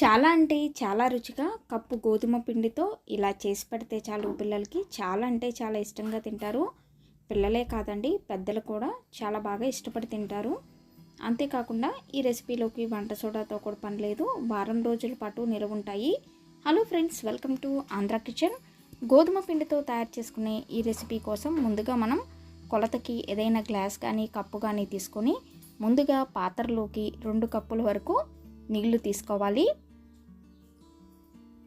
చాలా అంటే చాలా రుచిగా కప్పు గోధుమ పిండితో ఇలా చేసి పెడితే చాలు పిల్లలకి. చాలా అంటే చాలా ఇష్టంగా తింటారు. పిల్లలే కాదండి పెద్దలు కూడా చాలా బాగా ఇష్టపడి తింటారు. అంతేకాకుండా ఈ రెసిపీలోకి వంట సోడాతో కూడా పని లేదు. వారం రోజుల పాటు నిలవ ఉంటాయి. Hello friends welcome to Andhra kitchen. గోధుమ పిండితో తయారు చేసుకునే ఈ రెసిపీ కోసం ముందుగా మనం కొలతకి ఏదైనా గ్లాస్ కానీ కప్పు కానీ తీసుకొని ముందుగా పాత్రలోకి రెండు కప్పుల వరకు నీళ్ళు తీసుకోవాలి.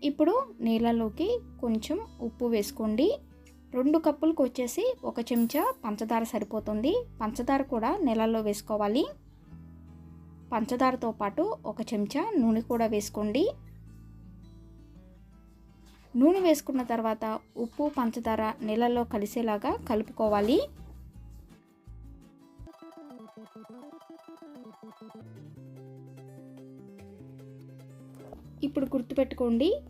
ఇప్పుడు నీళ్ళలోకి కొంచెం ఉప్పు వేసుకోండి. రెండు కప్పులకు వచ్చేసి ఒక చెంచా పంచదార సరిపోతుంది. పంచదార కూడా నీళ్ళల్లో వేసుకోవాలి. పంచదారతో పాటు ఒక చెంచా నూనె కూడా వేసుకోండి. నూనె వేసుకున్న తర్వాత ఉప్పు పంచదార నీళ్ళల్లో కలిసేలాగా కలుపుకోవాలి. ఇప్పుడు గుర్తుపెట్టుకోండి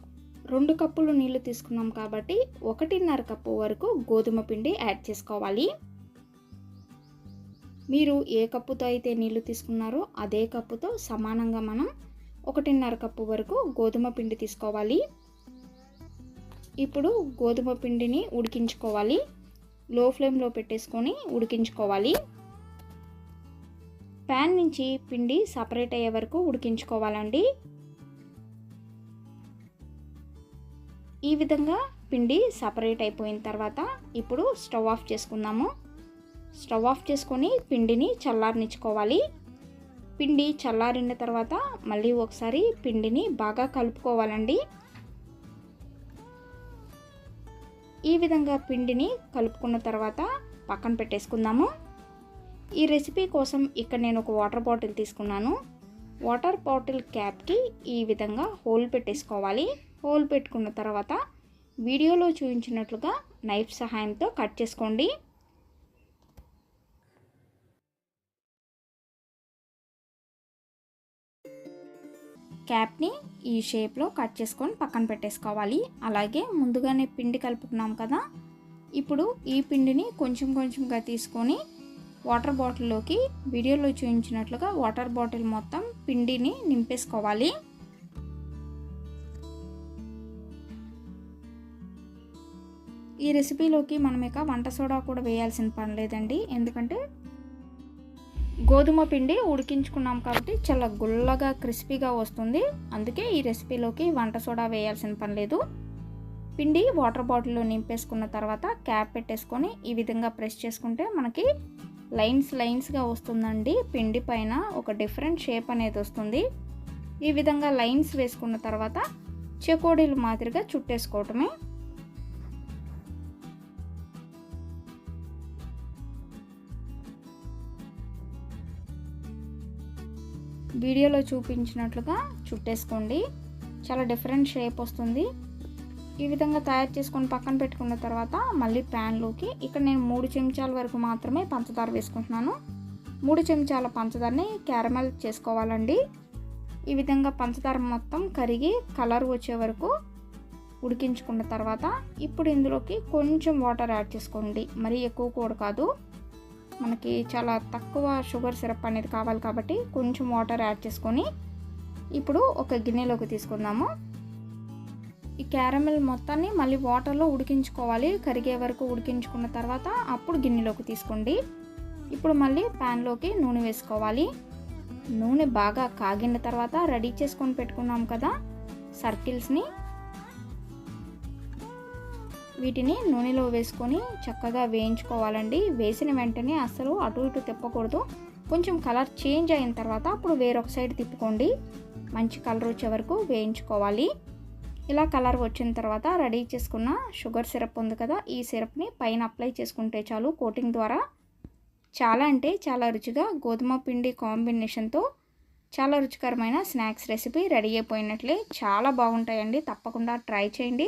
రెండు కప్పులు నీళ్ళు తీసుకున్నాం కాబట్టి ఒకటిన్నర కప్పు వరకు గోధుమ పిండి యాడ్ చేసుకోవాలి. మీరు ఏ కప్పుతో అయితే నీళ్ళు తీసుకున్నారో అదే కప్పుతో సమానంగా మనం ఒకటిన్నర కప్పు వరకు గోధుమ పిండి తీసుకోవాలి. ఇప్పుడు గోధుమ పిండిని ఉడికించుకోవాలి. లో ఫ్లేమ్లో పెట్టేసుకొని ఉడికించుకోవాలి. ప్యాన్ నుంచి పిండి సపరేట్ అయ్యే వరకు ఉడికించుకోవాలండి. ఈ విధంగా పిండి సపరేట్ అయిపోయిన తర్వాత ఇప్పుడు స్టవ్ ఆఫ్ చేసుకుందాము. స్టవ్ ఆఫ్ చేసుకొని పిండిని చల్లారనిచ్చుకోవాలి. పిండి చల్లారిన తర్వాత మళ్ళీ ఒకసారి పిండిని బాగా కలుపుకోవాలండి. ఈ విధంగా పిండిని కలుపుకున్న తర్వాత పక్కన పెట్టేసుకుందాము. ఈ రెసిపీ కోసం ఇక్కడ నేను ఒక వాటర్ బాటిల్ తీసుకున్నాను. వాటర్ బాటిల్ క్యాప్కి ఈ విధంగా హోల్ పెట్టేసుకోవాలి. హోల్ పెట్టుకున్న తర్వాత వీడియోలో చూపించినట్లుగా నైఫ్ సహాయంతో కట్ చేసుకోండి. క్యాప్ని ఈ షేప్లో కట్ చేసుకొని పక్కన పెట్టేసుకోవాలి. అలాగే ముందుగానే పిండి కలుపుకున్నాం కదా. ఇప్పుడు ఈ పిండిని కొంచెం కొంచెంగా తీసుకొని వాటర్ బాటిల్లోకి వీడియోలో చూపించినట్లుగా వాటర్ బాటిల్ మొత్తం పిండిని నింపేసుకోవాలి. ఈ రెసిపీలోకి మనం ఇక వంట సోడా కూడా వేయాల్సిన పని లేదండి. ఎందుకంటే గోధుమ పిండి ఉడికించుకున్నాం కాబట్టి చాలా గుల్లగా క్రిస్పీగా వస్తుంది. అందుకే ఈ రెసిపీలోకి వంట సోడా వేయాల్సిన పని లేదు. పిండి వాటర్ బాటిల్లో నింపేసుకున్న తర్వాత క్యాప్ పెట్టేసుకొని ఈ విధంగా ప్రెస్ చేసుకుంటే మనకి లైన్స్ లైన్స్గా వస్తుందండి. పిండి పైన ఒక డిఫరెంట్ షేప్ అనేది వస్తుంది. ఈ విధంగా లైన్స్ వేసుకున్న తర్వాత చెకోడీలు మాదిరిగా చుట్టేసుకోవటమే. వీడియోలో చూపించినట్లుగా చుట్టేసుకోండి. చాలా డిఫరెంట్ షేప్ వస్తుంది. ఈ విధంగా తయారు చేసుకొని పక్కన పెట్టుకున్న తర్వాత మళ్ళీ ప్యాన్లోకి ఇక్కడ నేను మూడు చెంచాల వరకు మాత్రమే పంచదార వేసుకుంటున్నాను. మూడు చెంచాల పంచదారని క్యారమెల్ చేసుకోవాలండి. ఈ విధంగా పంచదార మొత్తం కరిగి కలర్ వచ్చే వరకు ఉడికించుకున్న తర్వాత ఇప్పుడు ఇందులోకి కొంచెం వాటర్ యాడ్ చేసుకోండి. మరీ ఎక్కువ కూడా కాదు. మనకి చాలా తక్కువ షుగర్ సిరప్ అనేది కావాలి కాబట్టి కొంచెం వాటర్ యాడ్ చేసుకొని ఇప్పుడు ఒక గిన్నెలోకి తీసుకుందాము. ఈ క్యారమెల్ మొత్తాన్ని మళ్ళీ వాటర్లో ఉడికించుకోవాలి. కరిగే వరకు ఉడికించుకున్న తర్వాత అప్పుడు గిన్నెలోకి తీసుకోండి. ఇప్పుడు మళ్ళీ ప్యాన్లోకి నూనె వేసుకోవాలి. నూనె బాగా కాగిన తర్వాత రెడీ చేసుకొని పెట్టుకున్నాం కదా సర్కిల్స్ని వీటిని నూనెలో వేసుకొని చక్కగా వేయించుకోవాలండి. వేసిన వెంటనే అస్సలు అటు ఇటు తిప్పకూడదు. కొంచెం కలర్ చేంజ్ అయిన తర్వాత అప్పుడు వేరొక సైడ్ తిప్పుకోండి. మంచి కలర్ వచ్చే వరకు వేయించుకోవాలి. ఇలా కలర్ వచ్చిన తర్వాత రెడీ చేసుకున్న షుగర్ సిరప్ ఉంది కదా ఈ సిరప్ని పైన అప్లై చేసుకుంటే చాలు కోటింగ్ ద్వారా. చాలా అంటే చాలా రుచిగా గోధుమ పిండి కాంబినేషన్తో చాలా రుచికరమైన స్నాక్స్ రెసిపీ రెడీ అయిపోయినట్లే. చాలా బాగుంటాయండి. తప్పకుండా ట్రై చేయండి.